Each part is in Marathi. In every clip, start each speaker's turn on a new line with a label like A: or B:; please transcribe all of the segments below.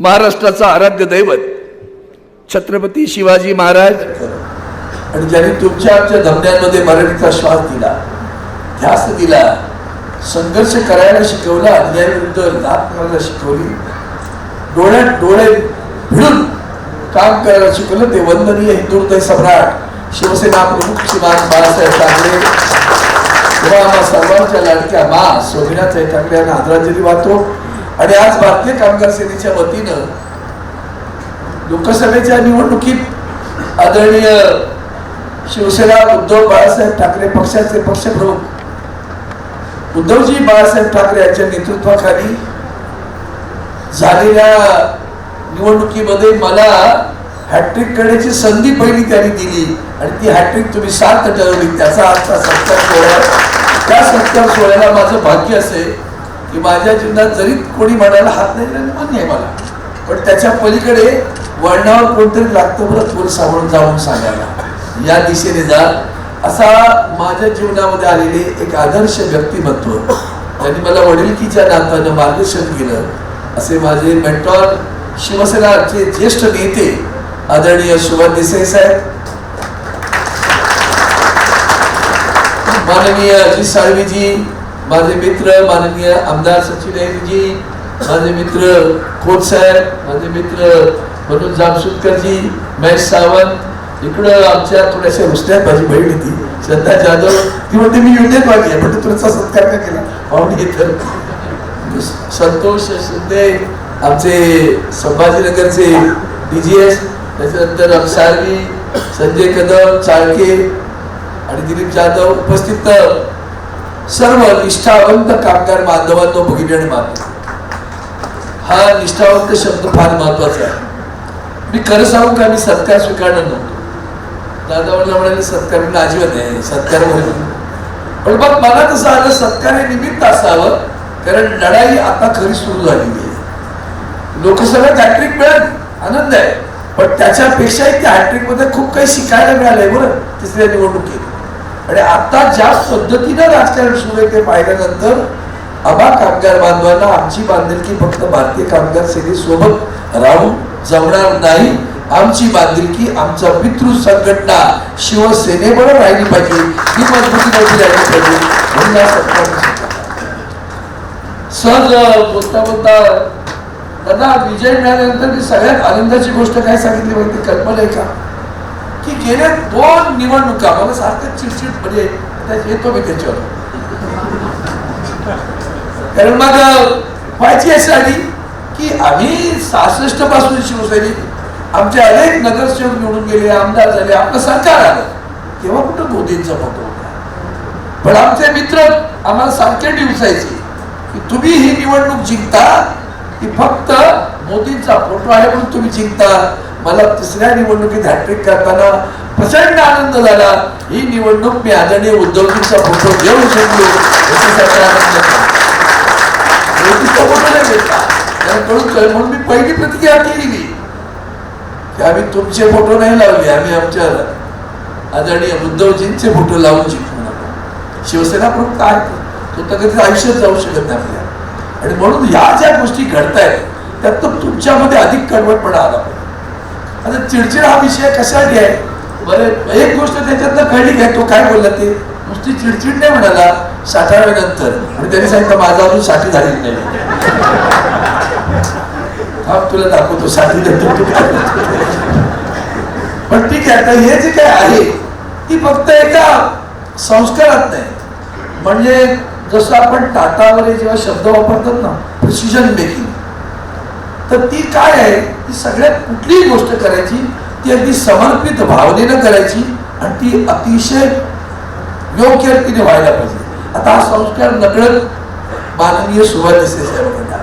A: महाराष्ट्राचा आराध्य दैवत छत्रपती शिवाजी महाराज.
B: आणि ज्यांनी तुमच्या आमच्या धंद्यांमध्ये मराठीचा श्वास दिला ध्यास दिला संघर्ष करायला शिकवला अन्यायाविरुद्ध लाभ करायला शिकवली डोळ्यात डोळे भिडून काम करायला शिकवलं ते वंदनीय हिंदुत्व सम्राट शिवसेना प्रमुख श्रीमान बाळासाहेब ठाकरे. तेव्हा आम्हा सर्वांच्या लाडक्या मा सोभिनाताई ठाकरे यांना आदरांजली वाहतो. आणि आज भारतीय कामगार सेनेच्या वतीनं लोकसभेच्या निवडणुकीत आदरणीय शिवसेना उद्धव बाळासाहेब ठाकरे पक्षाचे पक्षप्रमुख उद्धवजी बाळासाहेब ठाकरे यांच्या नेतृत्वाखाली झालेल्या निवडणुकीमध्ये मला हॅट्रिक करण्याची संधी पहिली त्यांनी दिली आणि ती हॅट्रिक तुम्ही सार्थ ठरवली त्याचा आजचा सत्कार सोहळा. त्या सत्कार सोहळ्याला माझं भाग्य असेल की माझ्या जीवनात जरी कोणी म्हणायला हात नाही दिला मान्य आहे मला. पण त्याच्या पलीकडे वळणावर कोणतरी लागतं बरं थोडं सावरून जाऊन सांगायला. या दिशेने जा. असा माझ्या जीवनामध्ये आलेले एक आदर्श व्यक्तिमत्व त्यांनी मला वडिलकीच्या नातानं मार्गदर्शन केलं असे माझे मेंटॉर शिवसेनाचे ज्येष्ठ नेते आदरणीय सुभाष देसाई साहेब. माननीय अजित साळवीजी माझे मित्र माननीय आमदार सचिन जी माझे मित्र खोत साहेब माझे मित्र मनोज जामसुदकरजी महेश सावंत इकडं आमच्या थोड्याशा रुसल्यात माझी बहीण होती श्रद्धा जाधव. ती म्हणते मी युनियन वाली आहे. म्हणजे तुमचा सत्कार का केला? हो, पाहुणे तर संतोष शिंदे आमचे संभाजीनगरचे डीजीएस त्याच्यानंतर अंसारी संजय कदम चाळके आणि दिलीप जाधव उपस्थित सर्व निष्ठावंत कामगार बांधवांनो भगिनी आणि माता. हा निष्ठावंत शब्द फार महत्त्वाचा आहे. मी खरं सांगू का मी सत्कार स्वीकारणार नव्हतो. दादा मला म्हणाले सत्कार म्हणजे आजीवन आहे सत्कार म्हणून. पण मग मला तसं आलं सत्कार हे निमित्त असावं कारण लढाई आता खरी सुरू झालेली आहे. लोकसभेत हॅट्रिक मिळाली आनंद आहे. पण त्याच्यापेक्षाही त्या हॅट्रिकमध्ये खूप काही शिकायला मिळालंय बरं? तिसऱ्या निवडणुकीत. आणि आता ज्या पद्धतीनं राजकारण सुरू आहे ते पाहिल्यानंतर आबा कामगार बांधवांना आमची बांधिलकी फक्त भारतीय कामगार सेनेसोबत राहून जमणार नाही. आमची बांधिलकी आमचा पितृ संघटना शिवसेनेबरोबर राहिली पाहिजे. ही मजबूती नव्हती राहिली पाहिजे. म्हणून सहज बोलता बोलता दादा विजय मिळाल्यानंतर मी सगळ्यात आनंदाची गोष्ट काय सांगितली माहिती कल्पना आहे का? गेल्या दोन निवडणुका. मला सारखं चिडचिड म्हणजे त्यात येतो मी त्याच्यावर. कारण मग व्हायची अशी आली की आम्ही सहासष्टपासून शिवसैनिक आमचे अनेक नगरसेवक निवडून गेले आमदार झाले आपलं सरकार आलं. तेव्हा कुठं मोदींचा फोटो होता? पण आमचे मित्र आम्हाला सारखे दिवसायचे की तुम्ही ही निवडणूक जिंकता की फक्त मोदींचा फोटो आहे म्हणून तुम्ही जिंकता. मला तिसऱ्या निवडणुकीत हॅट्रिक करताना प्रचंड आनंद झाला. ही निवडणूक मी आदरणीय उद्धवजींचा फोटो घेऊन शकलो. याच्यासाठी आनंद मोदीचा फोटो नाही घेतला. त्याला म्हणून मी पहिली प्रतिक्रिया केली की आम्ही तुमचे फोटो नाही लावले आम्ही आमच्या आदरणीय उद्धवजींचे फोटो लावून जिंकू नका शिवसेना प्रमुख काय तो तर कधी आयुष्यात जाऊ शकत नाही आपल्या. आणि म्हणून ह्या ज्या गोष्टी घडतायत त्यात तर तुमच्यामध्ये अधिक कडवटपणा आला पाहिजे. आता चिडचिड हा विषय कशासाठी आहे? बरं एक गोष्ट त्याच्यातनं कळली काय? तो काय बोलला ते? नुसती चिडचिड नाही म्हणाला साठाव्यानंतर. आणि त्याने सांगितलं माझा अजून साठी झालेली नाही. हा तुला दाखवतो साठी नंतर तू काय पण ठीक आहे आता हे जे काय आहे ती फक्त एका संस्कारात नाही. म्हणजे जसं आपण टाटावर जेव्हा शब्द वापरतात ना प्रिसिजन मेकिंग तर ती काय आहे? ती सगळ्यात कुठलीही गोष्ट करायची ती अगदी समर्पित भावनेनं करायची आणि ती अतिशय योग्य रीतीने व्हायला पाहिजे. आता हा संस्कार नकळत माननीय सुभाष देसाई साहेबांना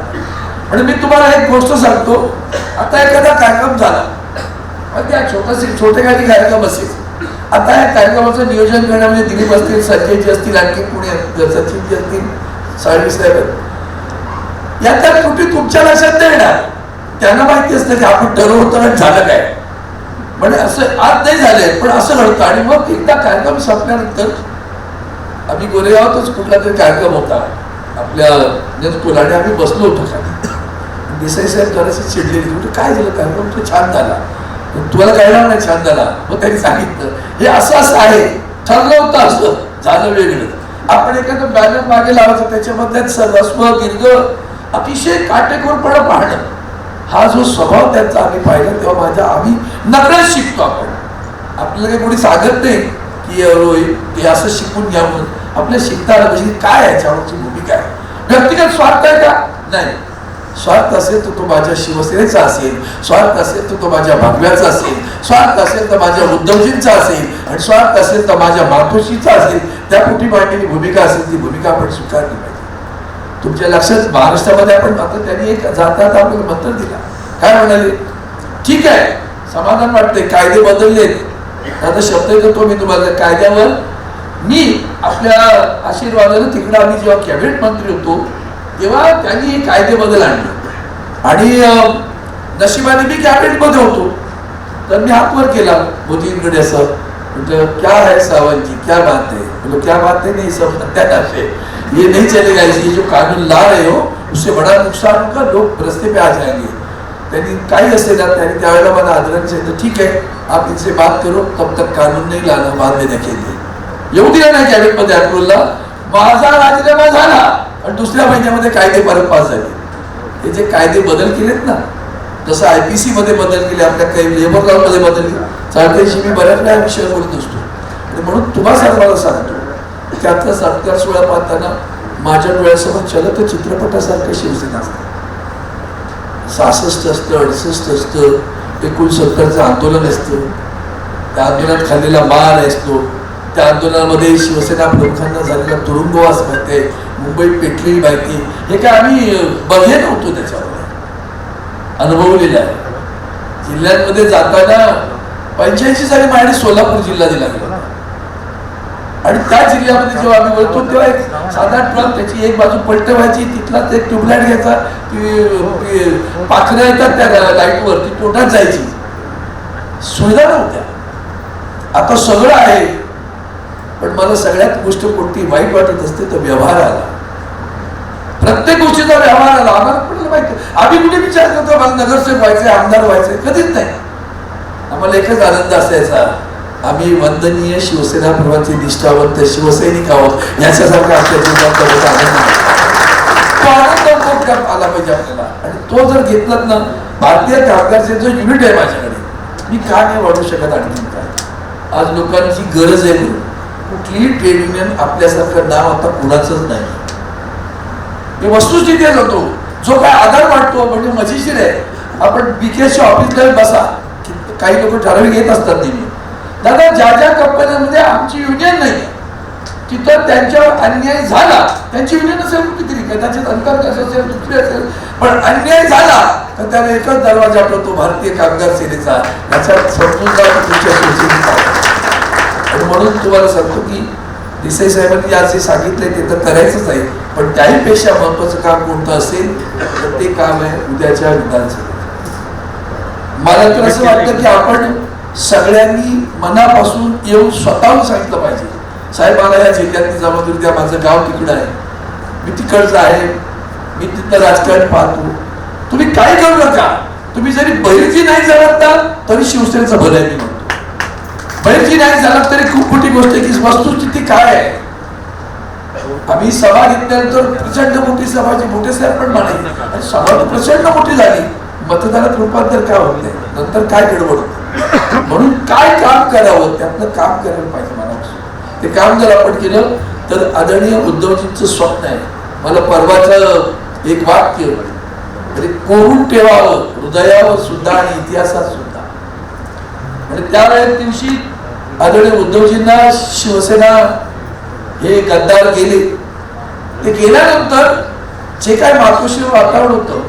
B: म्हणजे मी तुम्हाला एक गोष्ट सांगतो. आता एखादा कार्यक्रम झाला. मग त्या छोटासे छोटे काही कार्यक्रम असेल. आता या कार्यक्रमाचं नियोजन करण्यामध्ये दिलीप असतील संजयजी असतील आणखी पुणे सचिनजी असतील साळवी साहेब आहेत. या तुमच्याला त्रुटी तुमच्या लक्षात नाही येणार त्यांना माहिती असतं की आपण ठरवतो झालं काय. म्हणजे असं आज नाही झालंय पण असं घडतं. आणि मग एकदा कार्यक्रम संपल्यानंतर आम्ही गोरेगावातच कुठला तरी कार्यक्रम होता. आपल्या नेतकुल आणि आम्ही बसलो होतो खाली. देसाई साहेब जरासे चिडलेली म्हणजे काय झालं? कार्यक्रम तो छान झाला. तुम्हाला कळणार नाही छान झाला. मग त्यांनी सांगितलं हे असं असं आहे. ठरलं होतं असं. झालं वेगळं. आपण एखादं बॅनर मागे लावायचं त्याच्यामध्ये सर्वस्व दीर्घ अतिशय काटेकोरपणा पाहणं. हा जो स्वभाव त्यांचा आम्ही पाहिला तेव्हा माझ्या आम्ही नकळत शिकतो आपण. आपल्याला काही कोणी सांगत नाही की अ, हे असं शिकून घ्या म्हणून. आपल्या शिकताना कशी काय आहे याच्यावरची भूमिका आहे? व्यक्तिगत स्वार्थ आहे का? नाही. स्वार्थ असेल तर तो माझ्या शिवसेनेचा असेल स्वार्थ असेल तर तो माझ्या भगव्याचा असेल स्वार्थ असेल तर माझ्या उद्धवजींचा असेल आणि स्वार्थ असेल तर माझ्या मातोश्रीचा असेल त्या कुठे मांडलेली भूमिका असेल ती भूमिका आपण स्वीकारली पाहिजे. तुमच्या लक्षात महाराष्ट्रामध्ये आपण आता त्यांनी एक जातात आपल्याला मंत्र दिला. काय म्हणाले? ठीक आहे समाधान वाटते कायदे बदलले आता शब्द देतो मी तुम्हाला कायद्यावर. मी आपल्या आशीर्वादानं तिकडं आम्ही जेव्हा कॅबिनेट मंत्री होतो तेव्हा त्यांनी कायदे बदल आणले. आणि नशिबाने मी कॅबिनेटमध्ये होतो. तर मी हातवर केला मोदींकडे असं. म्हटलं क्या है सावंतजी क्या बात है? बोलो क्या बात है नाही समजा त्या ये नहीं चलेगा ये जो कानून ला रहे हो उससे बड़ा नुकसान होगा लोग रस्ते पे आ जाएंगे। त्यांनी काही असेल ना त्यांनी त्यावेळेला मला आदराने तर ठीक आहे आप इनसे बात करो तब तक कानून नाही लाना बाद में देखेंगे। येऊ दिला नाही कॅबिनेटमध्ये माझा राजीनामा झाला आणि दुसऱ्या महिन्यामध्ये कायदे परत पास झाले हे जे कायदे बदल केलेत ना जसं आय पी सी मध्ये बदल केले आपल्या काही लेबर लॉ मध्ये बदल केले चाळकेशी मी बऱ्याच वेळा विषय बोलत असतो आणि म्हणून तुम्हा सर्वांना सांगतो त्यातला आता सोहळा पाहताना माझ्या डोळ्यासमोर चलत चित्रपटासारखं शिवसेना असतं. सहासष्ट असतं अडुसष्ट असतं एकोणसत्तरचं आंदोलन असतं. त्या आंदोलनात खाल्लेला मार असतो. त्या आंदोलनामध्ये शिवसेना प्रमुखांना झालेला तुरुंगवास माहिती आहे मुंबईत पेटलेली माहिती हे काय आम्ही बघे नव्हतो त्याच्यावर अनुभवलेलं आहे. जिल्ह्यांमध्ये जाताना पंच्याऐंशी साली माझ्याकडे सोलापूर जिल्हा दिला गेला आणि त्या जिल्ह्यामध्ये जेव्हा आम्ही बोलतो तेव्हा एक साधा ट्रक त्याची एक बाजू पलटवायची तिथला ते ट्यूबलाईट घ्यायचा ती येतात त्या लाईटवर ती तोटात जायची. सुविधा नव्हत्या. आता सगळं आहे पण मला सगळ्यात गोष्ट कोणती वाईट वाटत असते तर व्यवहार आला. प्रत्येक गोष्टीचा व्यवहार आला. आम्हाला कुठलं माहिती आम्ही कुठे विचार करतो मला नगरसेवक व्हायचे आमदार व्हायचे कधीच नाही. आम्हाला एकच आनंद असायचा. आम्ही वंदनीय शिवसेना प्रवाची निष्ठावंत शिवसैनिक आहोत. याच्यासारखा आमच्या जीवनात आनंद तो आनंद उपभोग आला पाहिजे आपल्याला. आणि तो जर घेतलात ना भारतीय कामगारचे जो युनिट आहे माझ्याकडे मी का नाही वाढू शकत आणखी काय? आज लोकांची गरज आहे कुठलीही ट्रेड युनियन आपल्यासारखं नाव आता कुणाचंच नाही. हे वस्तुस्थिती जातो जो काय आधार वाटतो म्हणजे मजेशीर आहे. आपण बीकेच्या ऑफिसला बसा. काही लोक ठराविक येत असतात नेहमी. दादा ज्या ज्या कंपन्यांमध्ये आमची युनियन नाही तिथं त्यांच्यावर अन्याय झाला. त्यांची युनियन असेल किती कदाचित अंतर्गत असेल दुसरी असेल पण अन्याय झाला तर त्याला एकच दरवाजा पडतो भारतीय कामगार सेनेचा. याच्यात समजूतदार तुमच्या आणि म्हणून तुम्हाला सांगतो की देसाई साहेबांनी आज जे ते तर करायचंच आहे पण त्याहीपेक्षा महत्वाचं काम कोणतं असेल तर ते काम आहे उद्याच्या विधानसभेत. मला तर असं वाटतं की आपण सगळ्यांनी मनापासून येऊन स्वतःहून सांगितलं पाहिजे. साहेब मला या जिल्ह्यातली जबाबदारी द्या माझं गाव तिकडं आहे. मी तिकडचं आहे. मी तिथलं राजकारण पाहतो. तुम्ही काय करू नका. तुम्ही जरी बहिरजी नाही झालात ना तरी शिवसेनेचं भलं आहे मी म्हणतो. बहिरजी नाही झालात तरी खूप मोठी गोष्ट आहे की वस्तुस्थिती काय आहे? आम्ही सभा घेतल्यानंतर प्रचंड मोठी सभाची मोठे साहेब पण म्हणाले. आणि सभा तर प्रचंड मोठी झाली. मतदानात रूपांतर काय होत नाही? नंतर काय गडबड होते? म्हणून काय काम करावं? त्यातलं काम करायला पाहिजे मनापासून ते काम जर आपण केलं तर आदरणीय उद्धवजींचं स्वप्न आहे. मला परवाचं एक वाक्य म्हणजे कोरून ठेवावं हृदयावर सुद्धा आणि इतिहासात सुद्धा. आणि त्यावेळेस दिवशी आदरणीय उद्धवजींना शिवसेना हे गद्दार गेले. ते गेल्यानंतर जे काय मातोश्री वातावरण होतं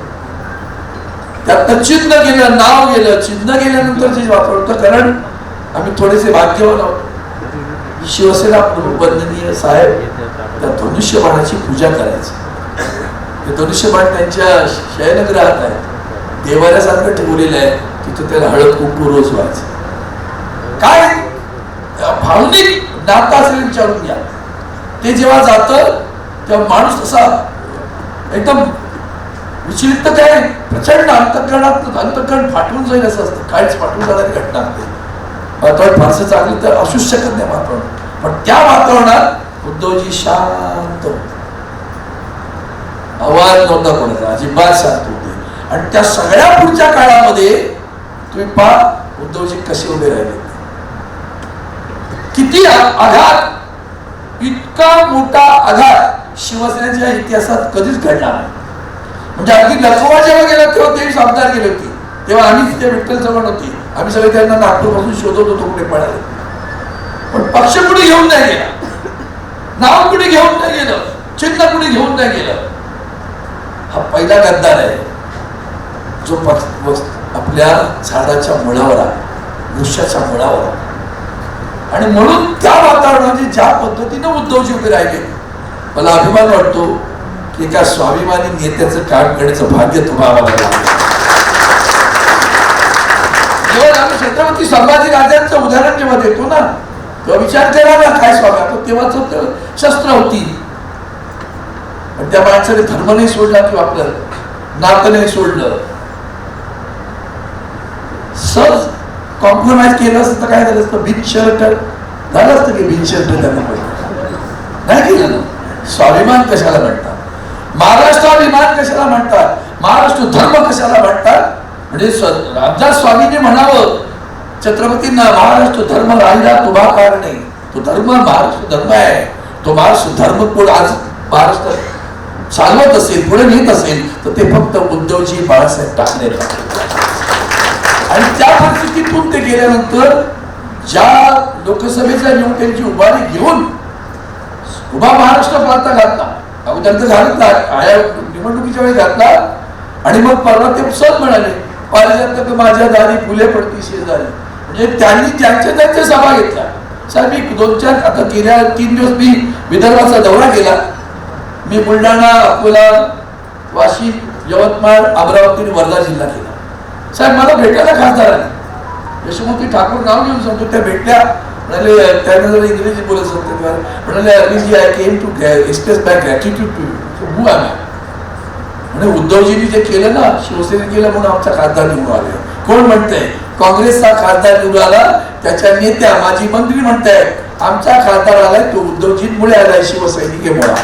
B: त्यात चिन्ह गेलं नाव गेलं चिन्ह गेल्यानंतर जे वापरतो कारण आम्ही थोडेसे भाग्यवान आहोत. शिवसेना प्रमुख वंदनीय साहेब त्या धनुष्यबाणाची पूजा करायची. ते धनुष्यबाण त्यांच्या शयनग्रहात आहे. देवाऱ्यासारखं ठेवलेलं आहे तिथं त्याला हळद कुंकू रोज व्हायचं. काय? भावनिक नाता असेल विचारून घ्या. ते जेव्हा जातं तेव्हा माणूस तसा एकदम विचलित तर काय प्रचंड अंतकरणात अंतकरण फाटून जाईल असं असतं. काहीच फाटून जाणारी घटना असते वातावरण फारसं चांगलं तर असूच शकत नाही वातावरण. पण त्या वातावरणात उद्धवजी शांत होते. आवाज नव्हता कोणाचा अजिबात शांत होते. आणि त्या सगळ्या पुढच्या काळामध्ये तुम्ही पहा उद्धवजी कसे उभे राहिले. किती आघात इतका मोठा आघात शिवसेनेच्या इतिहासात कधीच घडला नाही. म्हणजे अगदी लखवा जेव्हा गेला तेव्हा ते आमदार गेले होते. तेव्हा आम्ही तिथे विठ्ठल चव्हाण होती. आम्ही सगळे त्यांना नागपूरपासून शोधत होतो कुठे पळाले पण पक्ष कुठे घेऊन नाही गेला. नाव कुठे घेऊन नाही गेलं. चिन्ह कुठे घेऊन नाही गेलं. हा पहिला गद्दार आहे. जो पक्ष आपल्या झाडाच्या मुळावर वृक्षाच्या मुळावर आणि म्हणून त्या वातावरणामध्ये ज्या पद्धतीनं उद्धवजी उभे राहिले मला अभिमान वाटतो एका स्वाभिमानी नेत्याचं काम करण्याचं भाग्य तुम्हाला लागलं आम्ही छत्रपती संभाजी राजांचं उदाहरण जेव्हा देतो ना तेव्हा विचार केला ना काय स्वामी आपण तेव्हाच शस्त्र होती. पण त्या माणसाने धर्म नाही सोडला किंवा आपलं नातं नाही सोडलं. सहज कॉम्प्रोमाइज केलं असतं तर काय झालं असतं? बिन झालं असतं की बिन त्यांना नाही केलं ना. स्वाभिमान कशाला म्हणतात? महाराष्ट्राभिमान कशाला म्हणतात? महाराष्ट्र धर्म कशाला म्हणतात? म्हणजे स्व- रामदास स्वामींनी म्हणावं छत्रपतींना महाराष्ट्र धर्म राहिला तुभा काळ नाही तो धर्म महाराष्ट्र धर्म आहे. तो महाराष्ट्र धर्म पुढे आज महाराष्ट्र चालवत असेल पुढे नेत असेल तर ते फक्त उद्धवजी बाळासाहेब ठाकरे आणि त्या परिस्थितीतून ते गेल्यानंतर ज्या लोकसभेच्या निवडणुकीची उभारी घेऊन उभा महाराष्ट्र प्रांत घातला. अगोदर तर घातला आया निवडणुकीच्या वेळी घातला आणि मग परवा ते सहज म्हणाले पारिजात माझ्या दारी फुले पडती शेजारी. म्हणजे त्यांनी त्यांच्या त्यांच्या सभा घेतल्या. साहेब मी दोन चार आता गेल्या तीन दिवस मी विदर्भाचा दौरा केला. मी बुलढाणा अकोला वाशिम यवतमाळ अमरावती आणि वर्धा जिल्हा केला. साहेब मला भेटायला खासदारांनी यशोमती ठाकूर नाव घेऊन सांगतो त्या भेटल्या. म्हणाले त्यांना जर इंग्रजी बोलत असत म्हणाले Arvindji I came to express my gratitude to you who I म्हणजे उद्धवजींनी जे केलं ना शिवसेने केलं म्हणून आमचा खासदार निवडून आले. कोण म्हणतंय? काँग्रेसचा खासदार निवडून आला त्याच्या नेत्या माजी मंत्री म्हणतायत आमचा खासदार आलाय तो उद्धवजींमुळे आलाय शिवसैनिकेमुळे.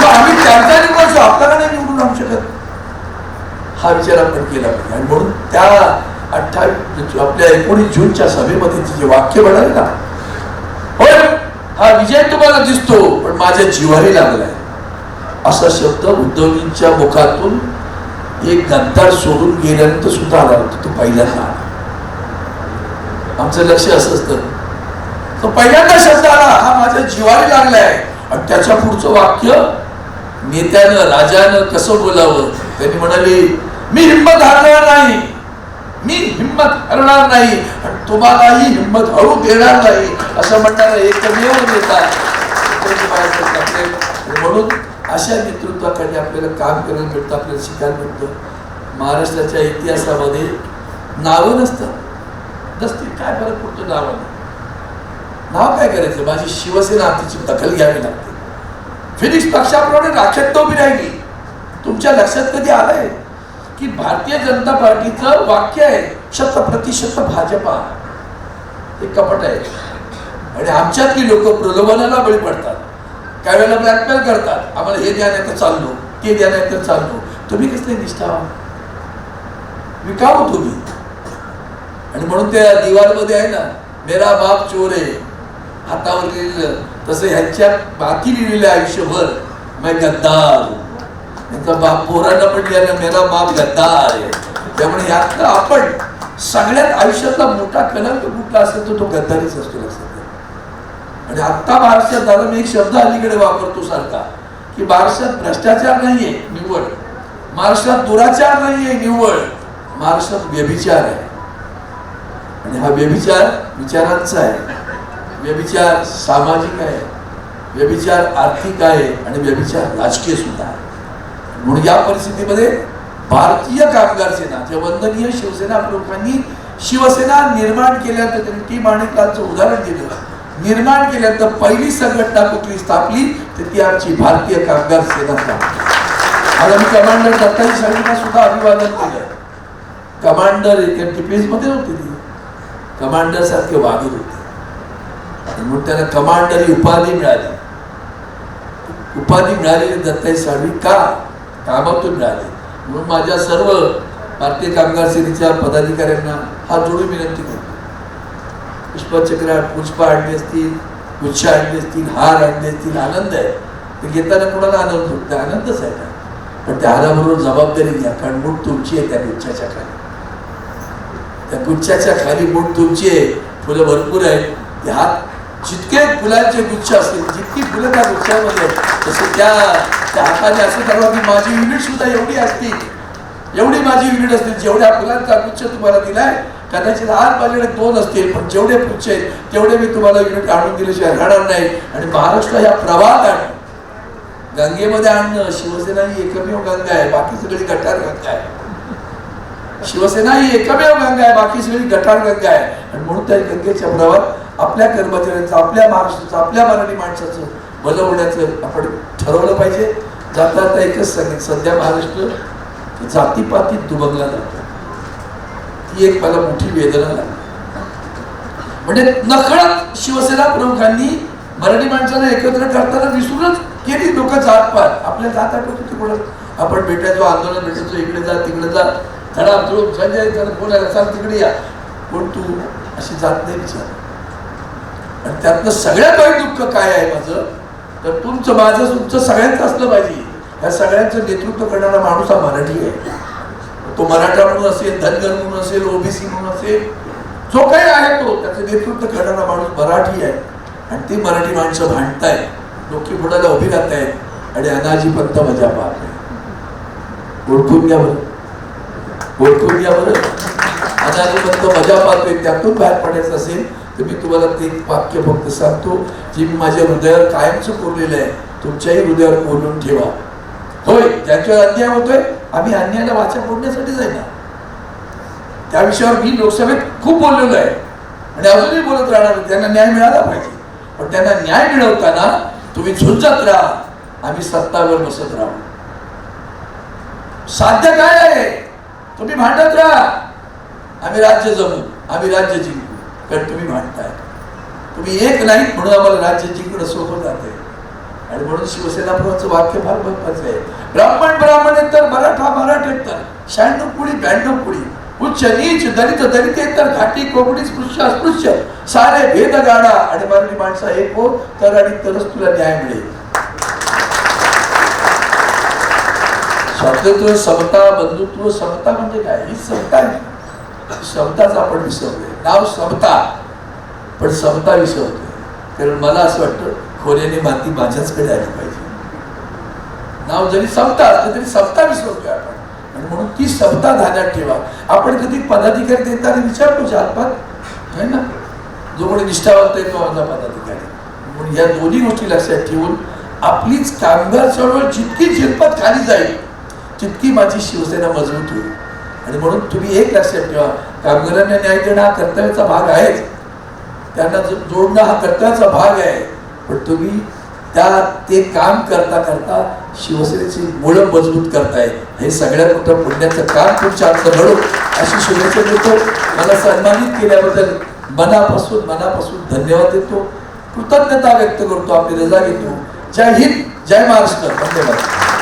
B: तो आम्ही त्यांचा निवडतो आपल्याला नाही निवडून आणू शकत. हा विचार आपण केला पाहिजे. आणि म्हणून त्या अठ्ठावीस आपल्या एकोणीस जूनच्या सभेमध्ये जे वाक्य म्हणाले ना होय हा विजय तुम्हाला दिसतो पण माझ्या जिव्हारी लागलाय. असा शब्द उद्धवजींच्या मुखातून एक गद्दार सोडून गेल्यानंतर सुद्धा आला होता तो पहिल्यांदा आला. आमचं लक्ष असं असतं. तो पहिल्यांदा शब्द आला हा माझ्या जिव्हारी लागलाय. आणि त्याच्या पुढचं वाक्य नेत्यानं राजानं कसं बोलावं? त्यांनी म्हणाले मी हिंमत हारणार नाही. मी हिंमत हरणार नाही आणि तुम्हालाही हिंमत हळू देणार नाही असं म्हणणारा एकमेव नेता म्हणून अशा नेतृत्वाखाली आपल्याला काम करायला मिळतं आपल्याला शिकायला मिळतं महाराष्ट्राच्या इतिहासामध्ये नावं नसतात. नसतील काय फरक पडतो नावाने नाव काय करायचं? माझी शिवसेना तिची दखल घ्यावी लागते. फिनिक्स पक्षाप्रमाणे राखेत बी राहिली. तुमच्या लक्षात कधी आलंय? की भारतीय जनता पार्टीचं वाक्य आहे शत प्रतिशत भाजपा. हे कपट आहे. आणि आमच्यातली लोक प्रलोभनाला बळी पडतात. काही वेळेला ब्लॅकमेल करतात. आम्हाला हे द्या नाही तर चाललो. ते द्या नाही तर चाललो. तुम्ही कसले निष्ठा विकावं तुम्ही. आणि म्हणून त्या दिवाळमध्ये आहे ना मेरा बाप चोर. आहे हातावर लिहिलेलं तसं ह्यांच्या बाकी लिहिलेलं आयुष्यभर मैं गद्दार हूं. बाप पोरांना पण लिहिलं मेरा बाप गद्दार आहे. त्यामुळे यात आपण सगळ्यात आयुष्यातला मोठा कलंक कुठला असेल तर तो गद्दारीच असतो लक्षात आणि आत्ता महाराष्ट्रात दादा मी एक शब्द अलीकडे वापरतो सारखा की महाराष्ट्रात भ्रष्टाचार नाहीये निव्वळ. महाराष्ट्रात दुराचार नाहीये निव्वळ. महाराष्ट्रात व्यभिचार आहे. आणि हा व्यभिचार विचारांचा आहे. व्यभिचार सामाजिक आहे व्यभिचार आर्थिक आहे आणि व्यभिचार राजकीय सुद्धा आहे. म्हणून या परिस्थितीमध्ये भारतीय कामगार सेना जे वंदनीय शिवसेना प्रमुखांनी शिवसेना निर्माण केल्यानंतर त्यांनी टी माणिकलालचं उदाहरण दिलं. निर्माण केल्यानंतर पहिली संघटना कुठली स्थापली? तर ती आमची भारतीय कामगार सेना स्थापली. आज आम्ही कमांडर दत्ताजी साहेबांना सुद्धा अभिवादन केलं कमांडर टीपीएसमध्ये होते ती. कमांडर सारखे वागत होते. म्हणून त्यांना कमांडर ही उपाधी मिळाली. उपाधी मिळालेली दत्ताई साळवी का? कामातून मिळाले म्हणून माझ्या सर्व भारतीय कामगार सेनेच्या पदाधिकाऱ्यांना हा जोडून विनंती करतो. पुष्पचक्र पुष्प आणली असतील गुच्छ आणले असतील हार आणले असतील आनंद आहे. ते घेताना कोणाला आनंद होतो त्या आनंदच आहे. ना पण त्या हाराबरोबर जबाबदारी घ्या कारण मूठ तुमची आहे त्या गुच्छाच्या खाली. त्या गुच्छाच्या खाली मूठ तुमची आहे. फुलं भरपूर आहेत. ते हात जितके फुलांचे गुच्छ असतील जितकी फुलं त्या गुच्छामध्ये तसे त्या त्या हाताने असं ठरवा की माझी युनिट सुद्धा एवढी असतील. एवढी माझी युनिट असतील जेवढ्या फुलांचा गुच्छ तुम्हाला दिलाय कदाचित आज माझ्याकडे दोन असतील पण जेवढे गुच्छ आहेत तेवढे मी तुम्हाला युनिट आणून दिल्याशिवाय राहणार नाही. आणि महाराष्ट्र ह्या प्रवाहात आणणं गंगेमध्ये आणणं शिवसेना ही एकमेव गंगा आहे बाकी सगळी गटार गंगा आहे. शिवसेना ही एकमेव गंगा आहे बाकी सगळी गटार गंगा आहे. आणि म्हणून त्या गंगेच्या प्रवाहात आपल्या कर्मचाऱ्यांचं आपल्या महाराष्ट्राचं आपल्या मराठी माणसाचं भलं होण्याचं आपण ठरवलं पाहिजे. जाता आता एकच सांगेन सध्या महाराष्ट्र जातीपातीत दुबगला जातो. ती एक मला मोठी वेदना लागली म्हणजे नकळत शिवसेना प्रमुखांनी मराठी माणसाला एकत्र करताना विसरूनच केली लोक जात पात आपल्या जात आठवत होती कोणाला? आपण भेटायचो आंदोलन भेटायचो इकडे जा तिकडे जा. धडा धुळून संजय त्याला बोलायला सांग तिकडे या. कोण तू? अशी जात नाही विचार आणि त्यातलं सगळ्यात वाईट दुःख काय आहे माझं? तर तुमचं माझं तुमचं सगळ्यांचं असलं पाहिजे. या सगळ्यांचं नेतृत्व करणारा माणूस हा मराठी आहे. तो मराठा म्हणून असेल धनगर म्हणून असेल ओबीसी म्हणून असेल जो काही आहे तो त्याचं नेतृत्व करणारा माणूस मराठी आहे. आणि ती मराठी माणसं भांडतायत डोकी फुटायला उभी राहत आणि अनाजी पंत मजा पाहत आहे ओळखून घ्या बरं. ओळखून घ्या बरं. अनाजी पंत मजा पाहतोय त्यातून बाहेर पडायचं असेल तर मी तुम्हाला ते वाक्य फक्त सांगतो जे मी माझ्या हृदयावर कायमचं कोरलेलं आहे. तुमच्याही हृदयावर कोरून ठेवा. होय ज्यांच्यावर अन्याय होतोय आम्ही अन्यायाला वाचा फोडण्यासाठीच आहे ना? त्या विषयावर मी लोकसभेत खूप बोललेलो आहे. आणि अजूनही बोलत राहणार त्यांना न्याय मिळाला पाहिजे. पण त्यांना न्याय मिळवताना तुम्ही झुंजत राहा. आम्ही सत्तावर बसत राहू. साध्य काय आहे? तुम्ही भांडत राहा. आम्ही राज्य जमू आम्ही राज्य जिंकू. कारण तुम्ही मांडताय. तुम्ही एक नाही म्हणून आम्हाला राज्य जिंकणं सोपं जाते. आणि म्हणून शिवसेना वाक्य फार महत्वाचं आहे. ब्राह्मण ब्राह्मण तर मराठा मराठा आहेत तर शहाण्णव पुढी ब्याण्णव पुढी उच्च नीच दलित दलित तर घाटी कोकणी स्पृश्य अस्पृश्य. सारे भेद गाडा आणि मराठी माणसा एक हो तर आणि तरच तुला न्याय मिळेल. स्वातंत्र्य समता बंधुत्व समता म्हणजे काय? ही समता नाही समताच आपण विसरतोय नाव समता पण समता विसरतोय. कारण मला असं वाटतं खोऱ्याने माती माझ्याचकडे आली पाहिजे. नाव जरी समता असलं तरी समता विसरतोय आपण. आणि म्हणून ती समता ध्यानात ठेवा. आपण कधी पदाधिकारी देताना विचारतो जातपात आहे ना? जो कोणी निष्ठावंत आहे तो माझा पदाधिकारी. म्हणून या दोन्ही गोष्टी लक्षात ठेवून आपलीच कामगार चळवळ जितकी झिरपत खाली जाईल तितकी माझी शिवसेना मजबूत होईल. आणि म्हणून तुम्ही एक लक्षात ठेवा कामगारांना न्याय देणं हा कर्तव्याचा भाग आहेच. त्यांना जो- जोडणं हा कर्तव्याचा भाग आहे. पण तुम्ही त्या ते काम करता करता शिवसेनेची मुळं मजबूत करताय. हे सगळ्यात मोठं पुण्याचं काम तुमच्या अर्थ घडू अशी शुभेच्छा देतो. मला सन्मानित केल्याबद्दल मनापासून मनापासून धन्यवाद देतो. कृतज्ञता व्यक्त करतो आपली रजा घेतो. जय हिंद जय महाराष्ट्र. धन्यवाद.